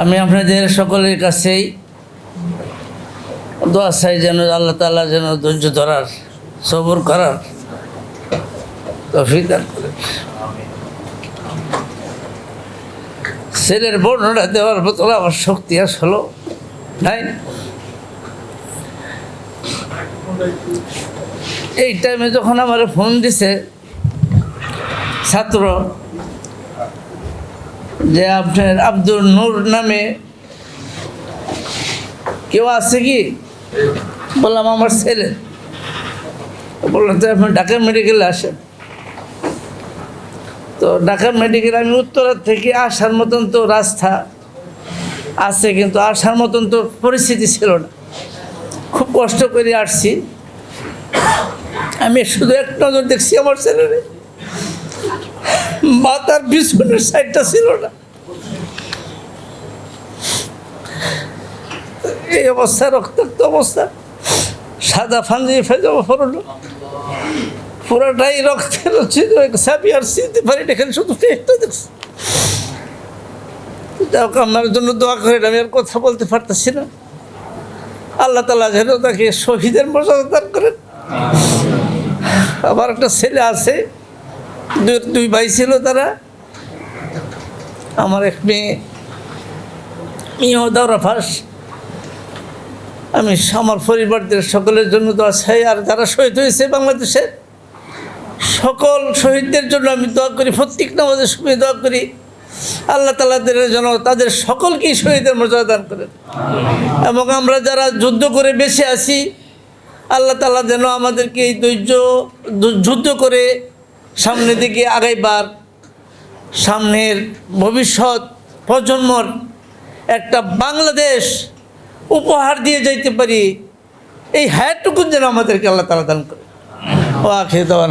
আমি আপনাদের সকলের কাছেই দোয়া চাই যেন আল্লাহ তাআলা যেন ধৈর্য ধরার, সবর করার ছেলের বর্ণনা দেওয়ার মতো আমার শক্তি আসলো, নাই? এই টাইমে যখন আমার ফোন দিছে ছাত্র যে আপনার আব্দুল নূর নামে কেউ আছে কি? বললাম, আমার ছেলে। বললাম তো আপনি ঢাকা মেডিকেলে আসেন। তো ঢাকা মেডিকেল আমি উত্তরা থেকে আসার মতন তো রাস্তা আছে, কিন্তু আসার মতন তো পরিস্থিতি ছিল না। খুব কষ্ট করে আসছি। আমি শুধু এক নজর দেখছি আমার ছেলেরে। মাথার পিছনের সাইডটা ছিল না। এই অবস্থা, রক্তাক্ত অবস্থা। সাদা ফাঞ্জি ফেজাবো ফরলো পুরাটাই রক্তের ছিল আর চিনতে এখানে শুধু দেখছি। যাও আমার জন্য দোয়া করেন, আমি আর কথা বলতে পারতেছি না। আল্লাহ তালা যেন তাকে শহীদের মর্যাদা দান করেন। আমার একটা ছেলে আছে দুই ভাই ছিল তারা। আমার এক মেয়ে। মেয়েও দাওরা ফাঁস। আমি আমার পরিবারদের সকলের জন্য দোয়া চাই, আর যারা শহীদ হয়েছে বাংলাদেশের সকল শহীদদের জন্য আমি দোয়া করি, প্রত্যেক নামাজের সময় দোয়া করি। আল্লাহ তালাদের যেন তাদের সকলকেই শহীদের মর্যাদা দান করেন। এবং আমরা যারা যুদ্ধ করে বেঁচে আছি, আল্লাহ তালা যেন আমাদেরকে এই ধৈর্য যুদ্ধ করে সামনের দিকে আগাইবার, সামনের ভবিষ্যৎ প্রজন্মর একটা বাংলাদেশ উপহার দিয়ে যাইতে পারি, এই হ্যাটুকু যেন আমাদেরকে আল্লাহ তালা দান করে ও আখে দেওয়ান